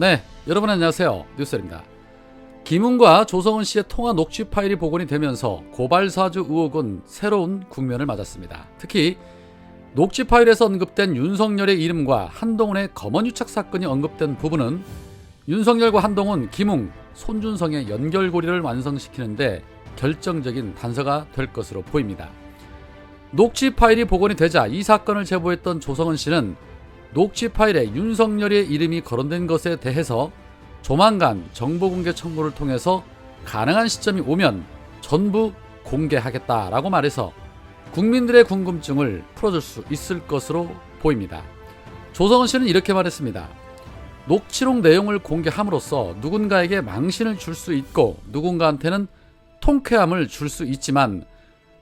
네, 여러분 안녕하세요. 뉴스입니다. 김웅과 조성은 씨의 통화 녹취 파일이 복원이 되면서 고발 사주 의혹은 새로운 국면을 맞았습니다. 특히 녹취 파일에서 언급된 윤석열의 이름과 한동훈의 검언 유착 사건이 언급된 부분은 윤석열과 한동훈, 김웅, 손준성의 연결고리를 완성시키는데 결정적인 단서가 될 것으로 보입니다. 녹취 파일이 복원이 되자 이 사건을 제보했던 조성은 씨는 녹취 파일에 윤석열의 이름이 거론된 것에 대해서 조만간 정보공개 청구를 통해서 가능한 시점이 오면 전부 공개하겠다라고 말해서 국민들의 궁금증을 풀어줄 수 있을 것으로 보입니다. 조성은 씨는 이렇게 말했습니다. 녹취록 내용을 공개함으로써 누군가에게 망신을 줄 수 있고 누군가한테는 통쾌함을 줄 수 있지만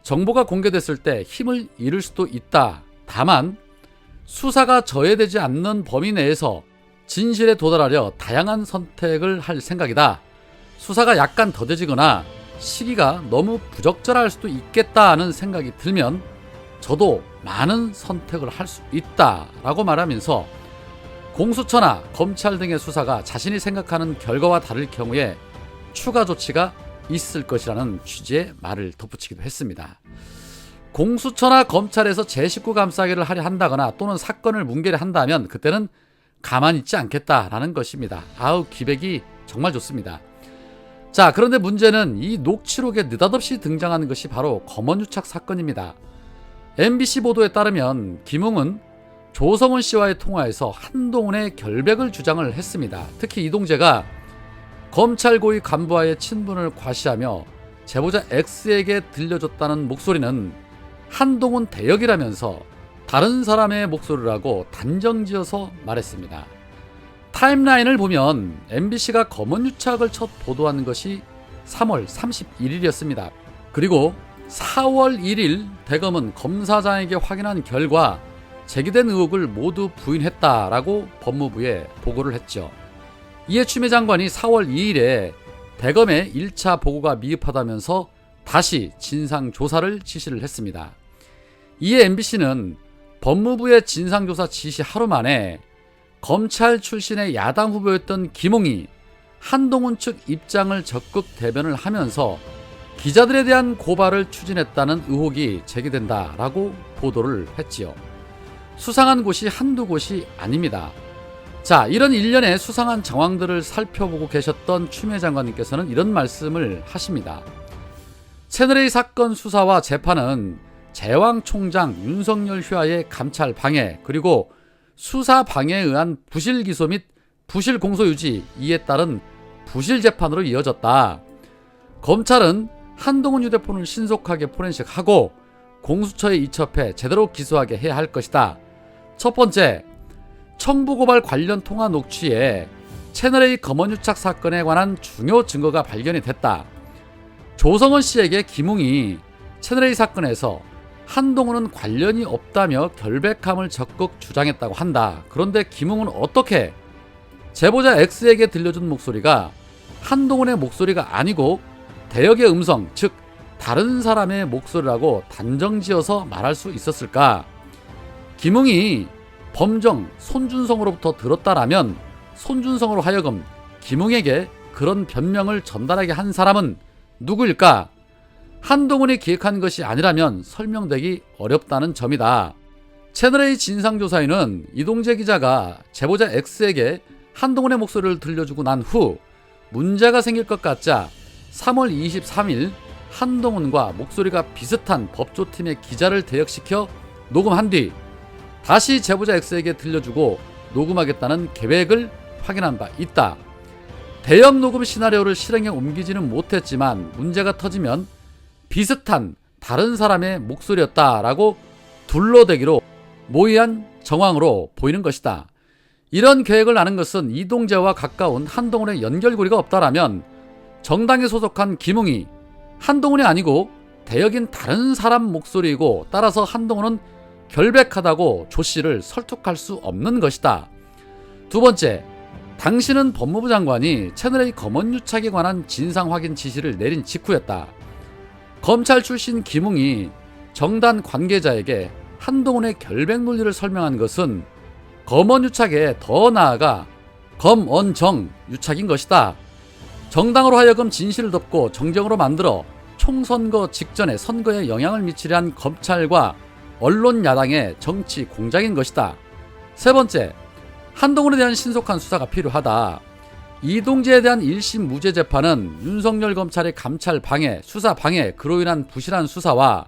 정보가 공개됐을 때 힘을 잃을 수도 있다. 다만 수사가 저해되지 않는 범위 내에서 진실에 도달하려 다양한 선택을 할 생각이다. 수사가 약간 더뎌지거나 시기가 너무 부적절할 수도 있겠다는 생각이 들면 저도 많은 선택을 할 수 있다라고 말하면서 공수처나 검찰 등의 수사가 자신이 생각하는 결과와 다를 경우에 추가 조치가 있을 것이라는 취지의 말을 덧붙이기도 했습니다. 공수처나 검찰에서 제19 감싸기를 하려 한다거나 또는 사건을 뭉개려 한다면 그때는 가만히 있지 않겠다라는 것입니다. 아우 기백이 정말 좋습니다. 자 그런데 문제는 이 녹취록에 느닷없이 등장하는 것이 바로 검언유착 사건입니다. MBC 보도에 따르면 김웅은 조성은 씨와의 통화에서 한동훈의 결백을 주장을 했습니다. 특히 이동재가 검찰 고위 간부와의 친분을 과시하며 제보자 X에게 들려줬다는 목소리는 한동훈 대역이라면서 다른 사람의 목소리라고 단정지어서 말했습니다. 타임라인을 보면 MBC가 검언유착을 첫 보도한 것이 3월 31일이었습니다. 그리고 4월 1일 대검은 검사장에게 확인한 결과 제기된 의혹을 모두 부인했다라고 법무부에 보고를 했죠. 이에 추미애 장관이 4월 2일에 대검의 1차 보고가 미흡하다면서 다시 진상조사를 지시를 했습니다. 이에 MBC는 법무부의 진상조사 지시 하루 만에 검찰 출신의 야당 후보였던 김홍이 한동훈 측 입장을 적극 대변을 하면서 기자들에 대한 고발을 추진했다는 의혹이 제기된다라고 보도를 했지요. 수상한 곳이 한두 곳이 아닙니다. 자, 이런 일련의 수상한 정황들을 살펴보고 계셨던 추미애 장관님께서는 이런 말씀을 하십니다. 채널A 사건 수사와 재판은 제왕 총장 윤석열 휘하의 감찰 방해 그리고 수사 방해에 의한 부실 기소 및 부실 공소 유지 이에 따른 부실 재판으로 이어졌다. 검찰은 한동훈 휴대폰을 신속하게 포렌식하고 공수처에 이첩해 제대로 기소하게 해야 할 것이다. 첫 번째, 청부 고발 관련 통화 녹취에 채널A 검언유착 사건에 관한 중요 증거가 발견이 됐다. 조성은 씨에게 김웅이 채널A 사건에서 한동훈은 관련이 없다며 결백함을 적극 주장했다고 한다. 그런데 김웅은 어떻게 제보자 X에게 들려준 목소리가 한동훈의 목소리가 아니고 대역의 음성, 즉 다른 사람의 목소리라고 단정지어서 말할 수 있었을까? 김웅이 범정 손준성으로부터 들었다라면 손준성으로 하여금 김웅에게 그런 변명을 전달하게 한 사람은 누구일까? 한동훈이 기획한 것이 아니라면 설명되기 어렵다는 점이다. 채널A 진상조사에는 이동재 기자가 제보자 X에게 한동훈의 목소리를 들려주고 난 후 문제가 생길 것 같자 3월 23일 한동훈과 목소리가 비슷한 법조팀의 기자를 대역시켜 녹음한 뒤 다시 제보자 X에게 들려주고 녹음하겠다는 계획을 확인한 바 있다. 대역 녹음 시나리오를 실행에 옮기지는 못했지만 문제가 터지면 비슷한 다른 사람의 목소리였다라고 둘러대기로 모의한 정황으로 보이는 것이다. 이런 계획을 아는 것은 이동재와 가까운 한동훈의 연결고리가 없다라면 정당에 소속한 김웅이 한동훈이 아니고 대역인 다른 사람 목소리이고 따라서 한동훈은 결백하다고 조 씨를 설득할 수 없는 것이다. 두 번째, 당신은 법무부 장관이 채널A 검언 유착에 관한 진상 확인 지시를 내린 직후였다. 검찰 출신 김웅이 정단 관계자에게 한동훈의 결백 논리를 설명한 것은 검언 유착에 더 나아가 검언정 유착인 것이다. 정당으로 하여금 진실을 덮고 정경으로 만들어 총선거 직전에 선거에 영향을 미치려 한 검찰과 언론 야당의 정치 공작인 것이다. 세 번째, 한동훈에 대한 신속한 수사가 필요하다. 이동재에 대한 1심 무죄 재판은 윤석열 검찰의 감찰 방해, 수사 방해, 그로 인한 부실한 수사와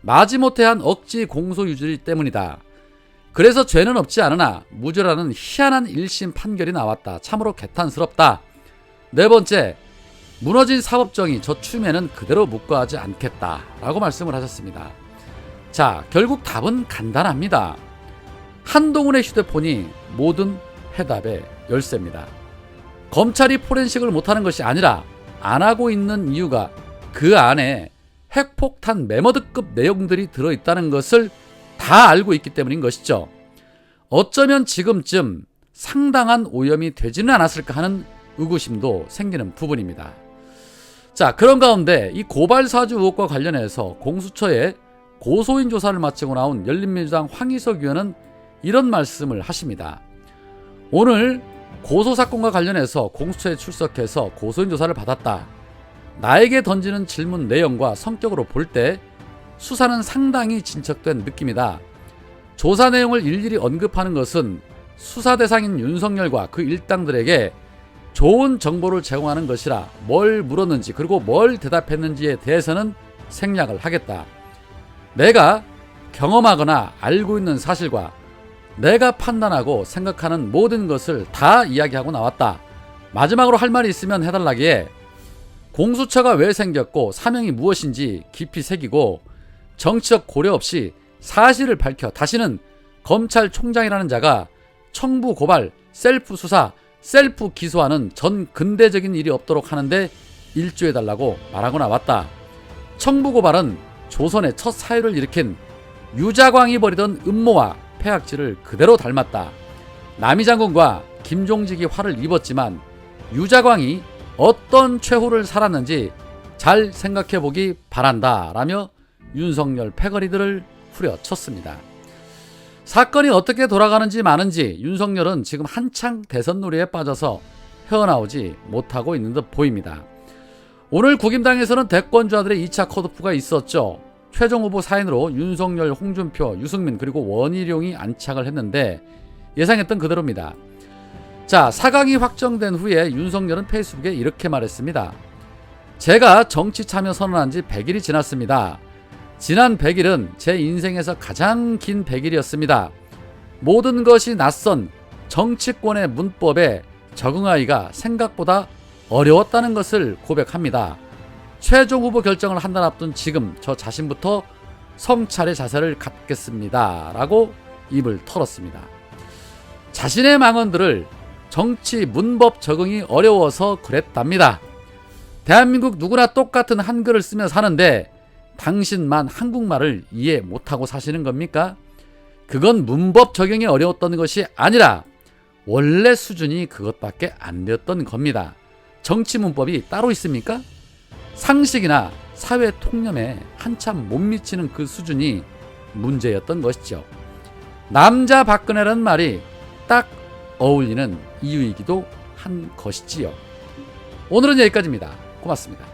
마지못해 한 억지 공소 유지 때문이다. 그래서 죄는 없지 않으나 무죄라는 희한한 1심 판결이 나왔다. 참으로 개탄스럽다. 네 번째, 무너진 사법정의 저 추미애는 그대로 묵과하지 않겠다. 라고 말씀을 하셨습니다. 자, 결국 답은 간단합니다. 한동훈의 휴대폰이 모든 해답의 열쇠입니다. 검찰이 포렌식을 못하는 것이 아니라 안 하고 있는 이유가 그 안에 핵폭탄 메머드급 내용들이 들어있다는 것을 다 알고 있기 때문인 것이죠. 어쩌면 지금쯤 상당한 오염이 되지는 않았을까 하는 의구심도 생기는 부분입니다. 자, 그런 가운데 이 고발 사주 의혹과 관련해서 공수처에 고소인 조사를 마치고 나온 열린민주당 황희석 의원은 이런 말씀을 하십니다. 오늘 고소 사건과 관련해서 공수처에 출석해서 고소인 조사를 받았다. 나에게 던지는 질문 내용과 성격으로 볼 때 수사는 상당히 진척된 느낌이다. 조사 내용을 일일이 언급하는 것은 수사 대상인 윤석열과 그 일당들에게 좋은 정보를 제공하는 것이라 뭘 물었는지 그리고 뭘 대답했는지에 대해서는 생략을 하겠다. 내가 경험하거나 알고 있는 사실과 내가 판단하고 생각하는 모든 것을 다 이야기하고 나왔다. 마지막으로 할 말이 있으면 해달라기에 공수처가 왜 생겼고 사명이 무엇인지 깊이 새기고 정치적 고려 없이 사실을 밝혀 다시는 검찰총장이라는 자가 청부 고발, 셀프 수사, 셀프 기소하는 전 근대적인 일이 없도록 하는데 일조해달라고 말하고 나왔다. 청부 고발은 조선의 첫 사유를 일으킨 유자광이 벌이던 음모와 폐악질을 그대로 닮았다. 남이 장군과 김종직이 화를 입었지만 유자광이 어떤 최후를 살았는지 잘 생각해 보기 바란다. 라며 윤석열 패거리들을 후려쳤습니다. 사건이 어떻게 돌아가는지 마는지 윤석열은 지금 한창 대선 놀이에 빠져서 헤어나오지 못하고 있는 듯 보입니다. 오늘 국임당에서는 대권주자들의 2차 컷오프가 있었죠. 최종 후보 사인으로 윤석열, 홍준표, 유승민 그리고 원희룡이 안착을 했는데 예상했던 그대로입니다. 자, 4강이 확정된 후에 윤석열은 페이스북에 이렇게 말했습니다. 제가 정치 참여 선언한 지 100일이 지났습니다. 지난 100일은 제 인생에서 가장 긴 100일이었습니다. 모든 것이 낯선 정치권의 문법에 적응하기가 생각보다 어려웠다는 것을 고백합니다. 최종 후보 결정을 한 달 앞둔 지금 저 자신부터 성찰의 자세를 갖겠습니다. 라고 입을 털었습니다. 자신의 망언들을 정치 문법 적응이 어려워서 그랬답니다. 대한민국 누구나 똑같은 한글을 쓰며 사는데 당신만 한국말을 이해 못하고 사시는 겁니까? 그건 문법 적용이 어려웠던 것이 아니라 원래 수준이 그것밖에 안 되었던 겁니다. 정치 문법이 따로 있습니까? 상식이나 사회 통념에 한참 못 미치는 그 수준이 문제였던 것이죠. 남자 박근혜라는 말이 딱 어울리는 이유이기도 한 것이지요. 오늘은 여기까지입니다. 고맙습니다.